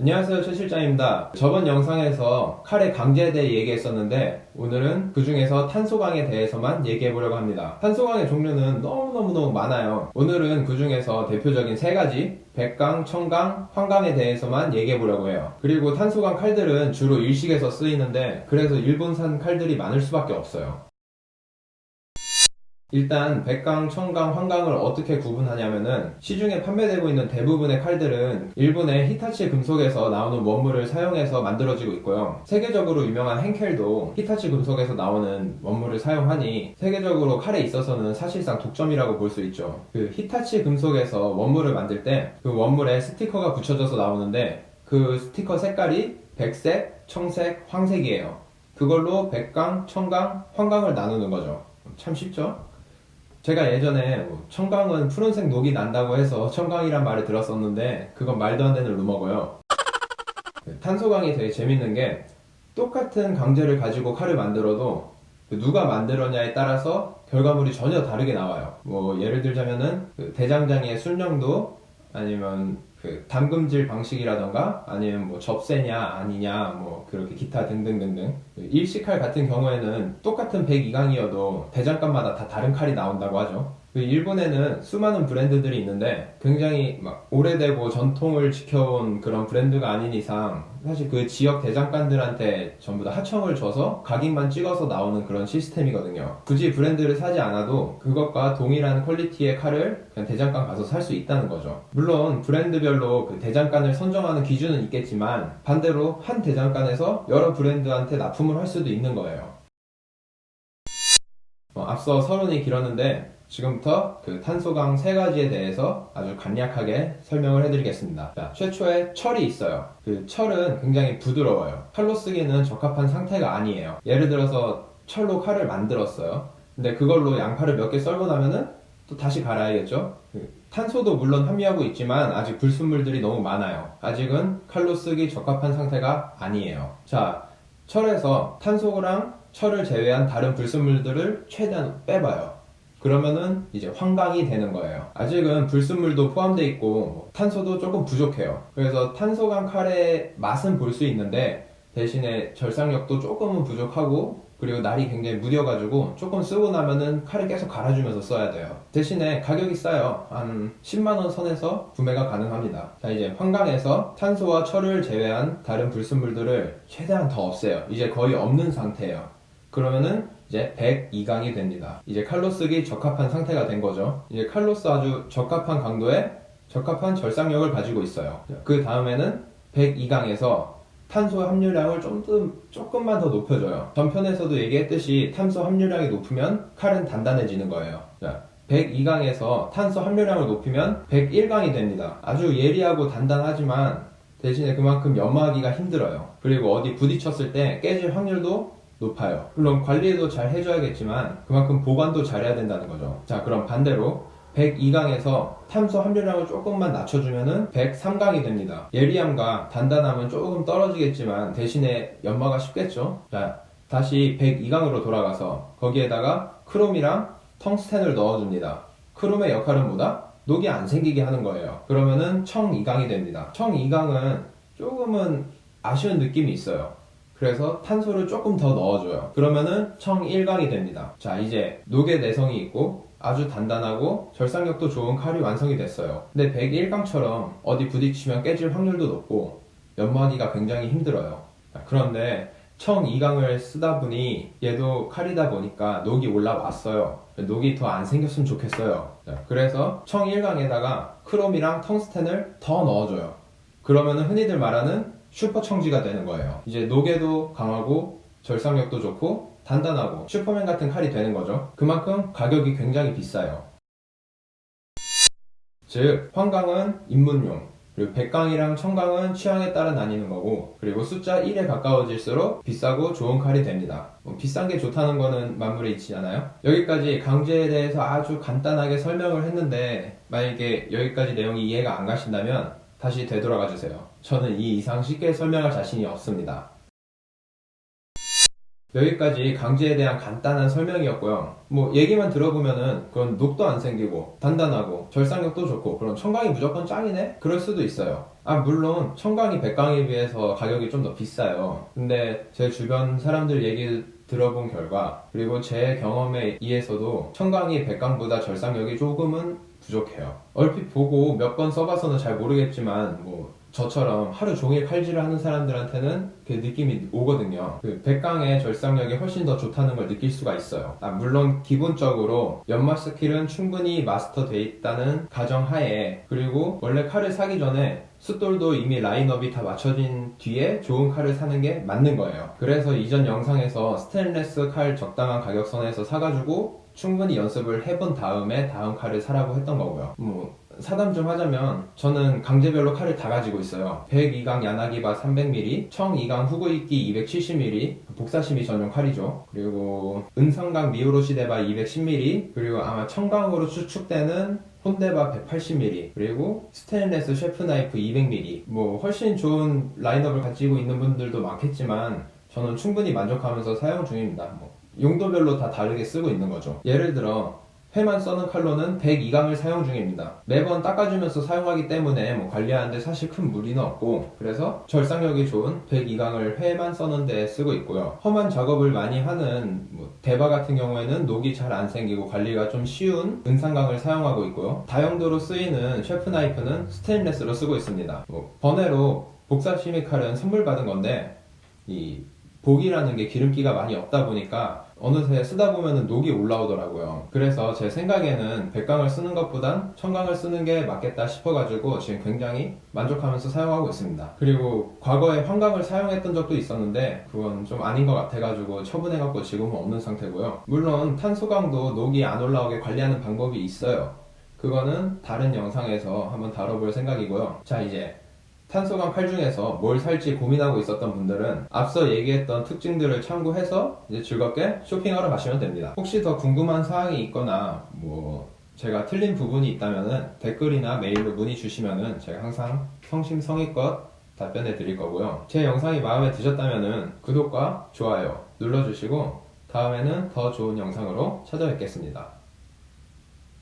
안녕하세요 최 실장입니다. 저번 영상에서 칼의 강제에 대해 얘기했었는데 오늘은 그 중에서 탄소강에 대해서만 얘기해 보려고 합니다. 탄소강의 종류는 너무너무너무 많아요. 오늘은 그 중에서 대표적인 세 가지 백강, 청강, 황강에 대해서만 얘기해 보려고 해요. 그리고 탄소강 칼들은 주로 일식에서 쓰이는데 그래서 일본산 칼들이 많을 수밖에 없어요. 일단 백강, 청강, 황강을 어떻게 구분하냐면은 시중에 판매되고 있는 대부분의 칼들은 일본의 히타치 금속에서 나오는 원물을 사용해서 만들어지고 있고요. 세계적으로 유명한 henkel도 히타치 금속에서 나오는 원물을 사용하니 세계적으로 칼에 있어서는 사실상 독점이라고 볼 수 있죠. 그 히타치 금속에서 원물을 만들 때 그 원물에 스티커가 붙여져서 나오는데 그 스티커 색깔이 백색, 청색, 황색이에요. 그걸로 백강, 청강, 황강을 나누는 거죠. 참 쉽죠? 제가 예전에 뭐 청강은 푸른색 녹이 난다고 해서 청강이란 말을 들었었는데 그건 말도 안 되는 루머고요. 그 탄소강이 되게 재밌는 게 똑같은 강제를 가지고 칼을 만들어도 그 누가 만들었냐에 따라서 결과물이 전혀 다르게 나와요. 뭐 예를 들자면은 그 대장장이의 술령도 아니면 그 담금질 방식이라던가 아니면 뭐 접세냐 아니냐 뭐 그렇게 기타 등등등등 그 일식칼 같은 경우에는 똑같은 102강이어도 대장간마다 다 다른 칼이 나온다고 하죠. 그 일본에는 수많은 브랜드들이 있는데 굉장히 막 오래되고 전통을 지켜온 그런 브랜드가 아닌 이상 사실 그 지역 대장간들한테 전부 다 하청을 줘서 각인만 찍어서 나오는 그런 시스템이거든요. 굳이 브랜드를 사지 않아도 그것과 동일한 퀄리티의 칼을 그냥 대장간 가서 살 수 있다는 거죠. 물론 브랜드별로 그 대장간을 선정하는 기준은 있겠지만 반대로 한 대장간에서 여러 브랜드한테 납품을 할 수도 있는 거예요. 어, 앞서 서론이 길었는데 지금부터 그 탄소강 세 가지에 대해서 아주 간략하게 설명을 해드리겠습니다. 자, 최초에 철이 있어요. 그 철은 굉장히 부드러워요. 칼로 쓰기는 적합한 상태가 아니에요. 예를 들어서 철로 칼을 만들었어요. 근데 그걸로 양파를 몇 개 썰고 나면은 또 다시 갈아야겠죠? 그 탄소도 물론 함유하고 있지만 아직 불순물들이 너무 많아요. 아직은 칼로 쓰기 적합한 상태가 아니에요. 자, 철에서 탄소랑 철을 제외한 다른 불순물들을 최대한 빼봐요. 그러면은 이제 황강이 되는 거예요. 아직은 불순물도 포함되어 있고 뭐 탄소도 조금 부족해요. 그래서 탄소강 칼의 맛은 볼 수 있는데 대신에 절상력도 조금은 부족하고 그리고 날이 굉장히 무뎌가지고 조금 쓰고 나면은 칼을 계속 갈아주면서 써야 돼요. 대신에 가격이 싸요. 한 10만원 선에서 구매가 가능합니다. 자, 이제 황강에서 탄소와 철을 제외한 다른 불순물들을 최대한 더 없애요. 이제 거의 없는 상태예요. 그러면은 이제 102강이 됩니다. 이제 칼로 쓰기 적합한 상태가 된 거죠. 이제 칼로스 아주 적합한 강도에 적합한 절상력을 가지고 있어요. 그 다음에는 102강에서 탄소 함유량을 좀 더, 조금만 더 높여줘요. 전편에서도 얘기했듯이 탄소 함유량이 높으면 칼은 단단해지는 거예요. 자, 102강에서 탄소 함유량을 높이면 101강이 됩니다. 아주 예리하고 단단하지만 대신에 그만큼 연마하기가 힘들어요. 그리고 어디 부딪혔을 때 깨질 확률도 높아요. 물론 관리도 잘 해줘야겠지만 그만큼 보관도 잘해야 된다는 거죠. 자, 그럼 반대로 102강에서 탄소 함유량을 조금만 낮춰주면은 103강이 됩니다. 예리함과 단단함은 조금 떨어지겠지만 대신에 연마가 쉽겠죠? 자, 다시 102강으로 돌아가서 거기에다가 크롬이랑 텅스텐을 넣어줍니다. 크롬의 역할은 뭐다? 녹이 안 생기게 하는 거예요. 그러면은 청 2강이 됩니다. 청 2강은 조금은 아쉬운 느낌이 있어요. 그래서 탄소를 조금 더 넣어줘요. 그러면은 청 1강이 됩니다. 자, 이제 녹의 내성이 있고 아주 단단하고 절상력도 좋은 칼이 완성이 됐어요. 근데 101강처럼 어디 부딪히면 깨질 확률도 높고 연마하기가 굉장히 힘들어요. 자, 그런데 청 2강을 쓰다 보니 얘도 칼이다 보니까 녹이 올라왔어요. 녹이 더 안 생겼으면 좋겠어요. 자, 그래서 청 1강에다가 크롬이랑 텅스텐을 더 넣어줘요. 그러면은 흔히들 말하는 슈퍼 청지가 되는 거예요. 이제 녹에도 강하고 절상력도 좋고 단단하고 슈퍼맨 같은 칼이 되는 거죠. 그만큼 가격이 굉장히 비싸요. 즉 황강은 입문용 그리고 백강이랑 청강은 취향에 따라 나뉘는 거고 그리고 숫자 1에 가까워질수록 비싸고 좋은 칼이 됩니다. 뭐 비싼 게 좋다는 거는 만물에 있지 않아요? 여기까지 강제에 대해서 아주 간단하게 설명을 했는데 만약에 여기까지 내용이 이해가 안 가신다면 다시 되돌아가 주세요. 저는 이 이상 쉽게 설명할 자신이 없습니다. 여기까지 강제에 대한 간단한 설명이었고요. 뭐 얘기만 들어보면은 그건 녹도 안 생기고 단단하고 절상력도 좋고 그럼 청강이 무조건 짱이네? 그럴 수도 있어요. 아 물론 청강이 백강에 비해서 가격이 좀 더 비싸요. 근데 제 주변 사람들 얘기 들어본 결과 그리고 제 경험에 의해서도 청강이 백강보다 절상력이 조금은 부족해요. 얼핏 보고 몇 번 써봐서는 잘 모르겠지만 뭐 저처럼 하루 종일 칼질을 하는 사람들한테는 그 느낌이 오거든요. 그 백강의 절상력이 훨씬 더 좋다는 걸 느낄 수가 있어요. 아, 물론 기본적으로 연마 스킬은 충분히 마스터돼 있다는 가정하에 그리고 원래 칼을 사기 전에 숫돌도 이미 라인업이 다 맞춰진 뒤에 좋은 칼을 사는 게 맞는 거예요. 그래서 이전 영상에서 스테인레스 칼 적당한 가격선에서 사가지고 충분히 연습을 해본 다음에 다음 칼을 사라고 했던 거고요. 뭐 사담 좀 하자면 저는 강제별로 칼을 다 가지고 있어요. 102강 야나기바 300mm, 청 2강 후구이끼 270mm, 복사심이 전용 칼이죠. 그리고 은성강 미우로시데바 210mm, 그리고 아마 청강으로 추측되는 혼데바 180mm 그리고 스테인레스 셰프 나이프 200mm 뭐 훨씬 좋은 라인업을 가지고 있는 분들도 많겠지만 저는 충분히 만족하면서 사용 중입니다. 뭐 용도별로 다 다르게 쓰고 있는 거죠. 예를 들어 회만 써는 칼로는 102강을 사용 중입니다. 매번 닦아주면서 사용하기 때문에 뭐 관리하는데 사실 큰 무리는 없고 그래서 절상력이 좋은 102강을 회만 써는 데 쓰고 있고요. 험한 작업을 많이 하는 뭐 대바 같은 경우에는 녹이 잘 안 생기고 관리가 좀 쉬운 은상강을 사용하고 있고요. 다용도로 쓰이는 셰프 나이프는 스테인레스로 쓰고 있습니다. 뭐 번외로 복사 시미 칼은 선물 받은 건데 이 복이라는 게 기름기가 많이 없다 보니까 어느새 쓰다 보면은 녹이 올라오더라고요. 그래서 제 생각에는 백강을 쓰는 것보단 청강을 쓰는 게 맞겠다 싶어가지고 지금 굉장히 만족하면서 사용하고 있습니다. 그리고 과거에 황강을 사용했던 적도 있었는데 그건 좀 아닌 것 같아가지고 처분해갖고 지금은 없는 상태고요. 물론 탄소강도 녹이 안 올라오게 관리하는 방법이 있어요. 그거는 다른 영상에서 한번 다뤄볼 생각이고요. 자 이제 탄소강 칼 중에서 뭘 살지 고민하고 있었던 분들은 앞서 얘기했던 특징들을 참고해서 이제 즐겁게 쇼핑하러 가시면 됩니다. 혹시 더 궁금한 사항이 있거나 뭐 제가 틀린 부분이 있다면은 댓글이나 메일로 문의 주시면은 제가 항상 성심성의껏 답변해 드릴 거고요. 제 영상이 마음에 드셨다면은 구독과 좋아요 눌러주시고 다음에는 더 좋은 영상으로 찾아뵙겠습니다.